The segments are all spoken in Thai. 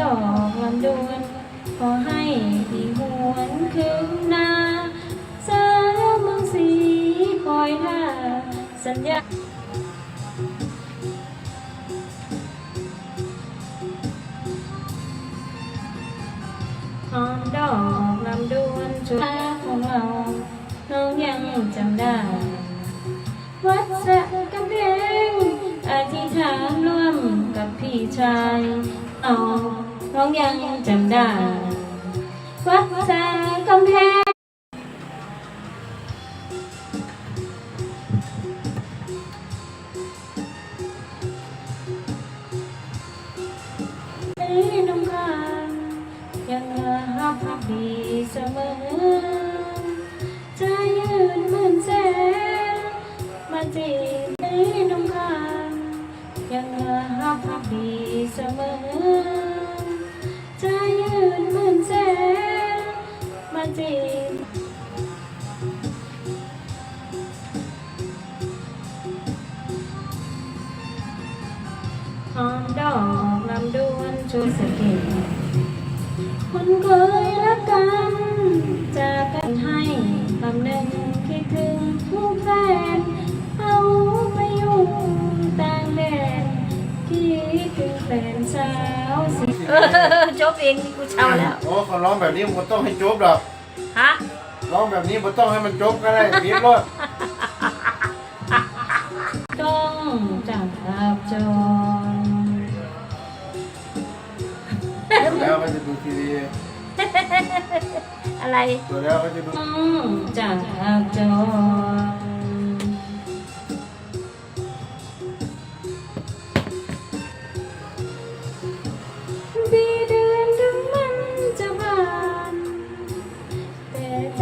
ดอกลำดวนขอให้พี่หวนคืนนาสาเมืองสีคอยท่าสัญญาหอมดอกลำดวนชุดของเรา น้องยังจำได้ วัดสะกำแพงอธิษฐานร่วมกับพี่ชาย น้อง น้องยังจำได้ วัดแสงกำแพง ช่วยสะกิดคนเคยรักกันจากกันให้คำหนึ่งคิดถึงผู้แฟนเอาไปอยู่ต่างแดนคิดถึงแฟนสาวสิเออจบเองกูเช่าแล้ว โอ้เขาร้องแบบนี้มันต้องให้จบหรอกฮะร้องแบบนี้มันต้องให้มันจบก็ได้พีบรถต้องจากจร ทีวีอะไรตัวแล้วก็จะดูต้องจากจรปีเดือนถึงมันจะผ่านแต่ใจ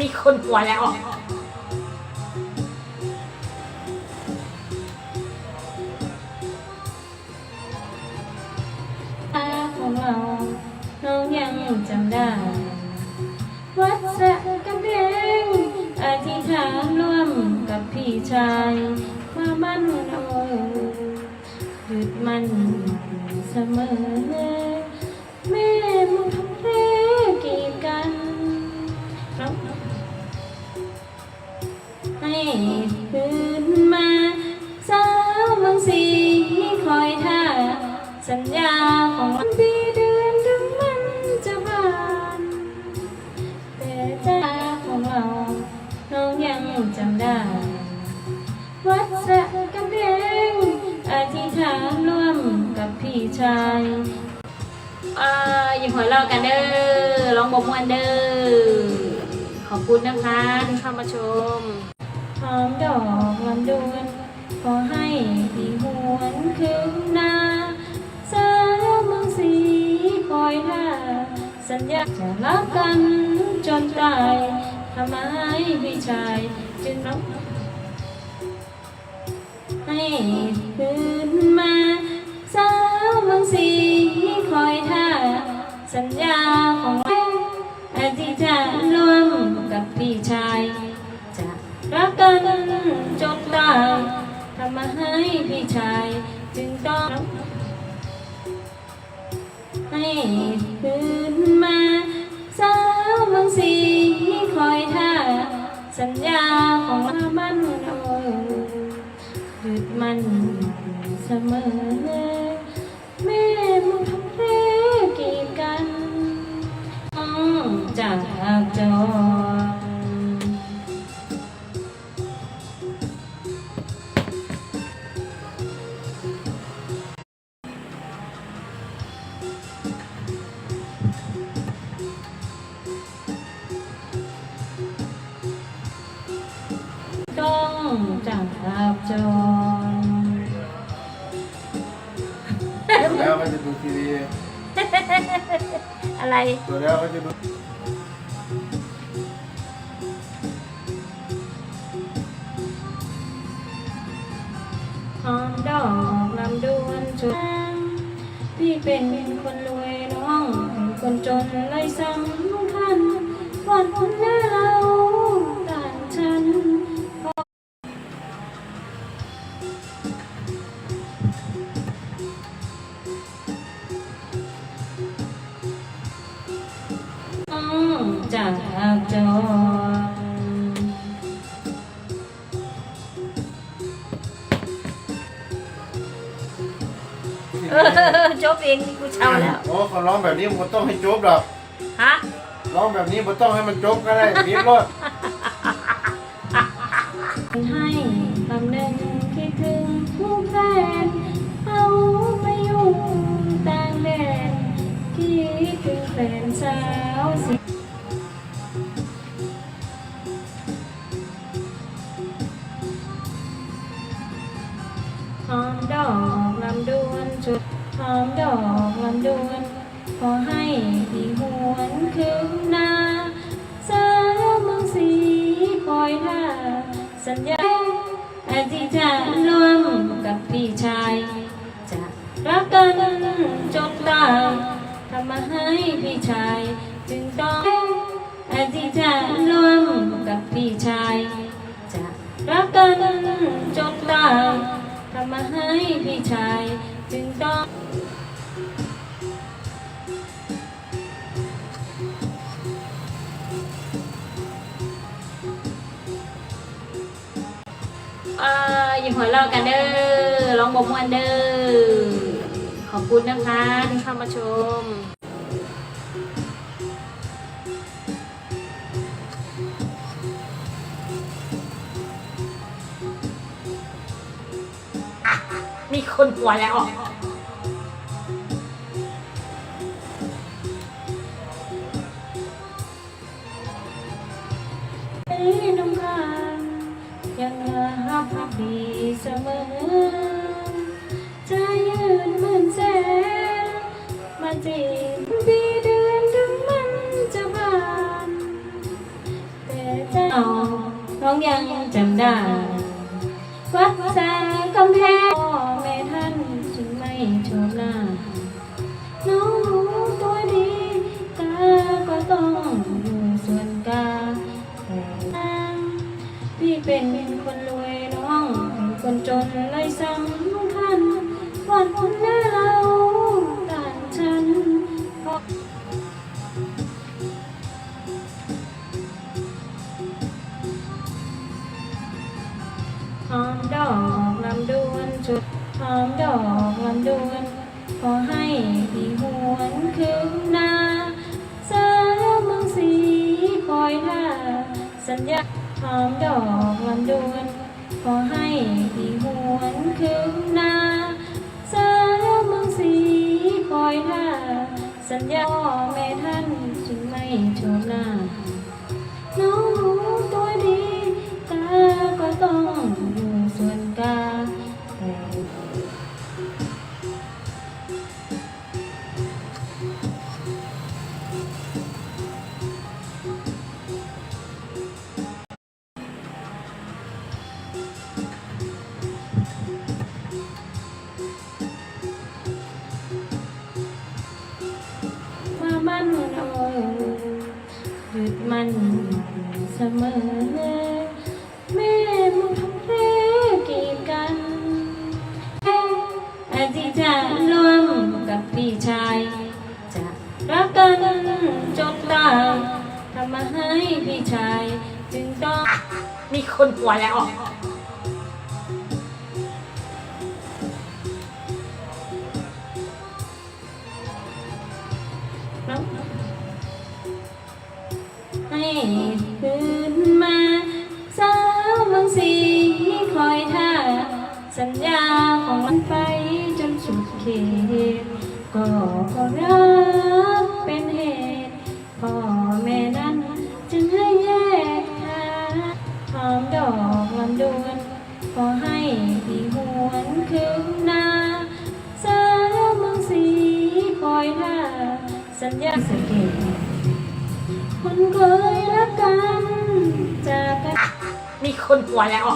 มีคนหัวแล้ว ใจมามั่นโอ้หยุดมันเสมอ กับพี่ชายเอ่ออย่าหัวเราะกันเด้อร้องบมวนเด้อขอบคุณนะคะที่เข้ามาชมหอมดอกลำดวนขอให้พี่หวนคืนนาสาวเมืองสีคอยท่าสัญญาจะรักกันจนตายทำไมพี่ชายจึงร้องให้คืนมา สัญญาของเราอธิษฐานร่วมกับพี่ชาย จะรักกันจนตายทำมาให้พี่ชาย จึงต้อง ให้คืนมาสาวเมืองสีคอยท่า สัญญาของมันโอ้หยุดมันเสมอ อะไร ตัวแล้วก็จะดูหอมดอกลำดวนจนพี่เป็นคนรวยน้องเป็นคนจนเลยสำคัญวันและเจากจเออจบเองนี่กูเช่าแล้ว โอ้เขาร้องแบบนี้มันต้องให้จบหรอกฮะ ร้องแบบนี้มันต้องให้มันจบก็ได้รีบรถให้คำนึง มดอกลำดวนจุดหอมดอกลำดวน ขอให้พี่หวนคืนนาสาวเมืองสีคอยท่าสัญญาอธิษฐานร่วมกับพี่ชาย จะรักกันจนตายทำมาให้พี่ชาย จึงต้องอธิษฐานร่วมกับพี่ชาย จะรักกันจนตาย มาให้พี่ชาย จึงต้องเอ่ออย่าหัวเราะกันเด้อร้องบมวนเด้อขอบคุณนะคะที่เข้ามาชม มีคนหัวแล้วน้ำคายังรักดีเสมอ จะยืนมือนแสนมาจีบปีเดือนถึงมันจะผ่าน แต่ใจน้องยังจำได้ ดอกลำดวนจุดหอมดอกลำดวนขอให้พี่หวนคืนนาสาวเมืองสีคอยท่าสัญญาหอมดอกลำดวนขอให้พี่หวนคืนนาสาวเมืองสีคอยท่าสัญญาพ่อแม่ท่านจึงไม่ชมหน้าน้องรู้ตัวดีกาก็ต้อง มามันเอาหยุดมันเสมอ พี่ชาย จึงต้อง มีคนหัวแล้วให้คืนมาสาวเมืองสีคอยท่า สัญญาของมันไปจนสุดเขตก็เพราะรักเป็นเหตุพ่อแม่นั้น มดอกลำดวนขอให้พี่หวนคืนนาสาวเมืองสีคอยท่าสัญญาสเกตคนเคยรักกันจากกัน มีคนหัวแล้ว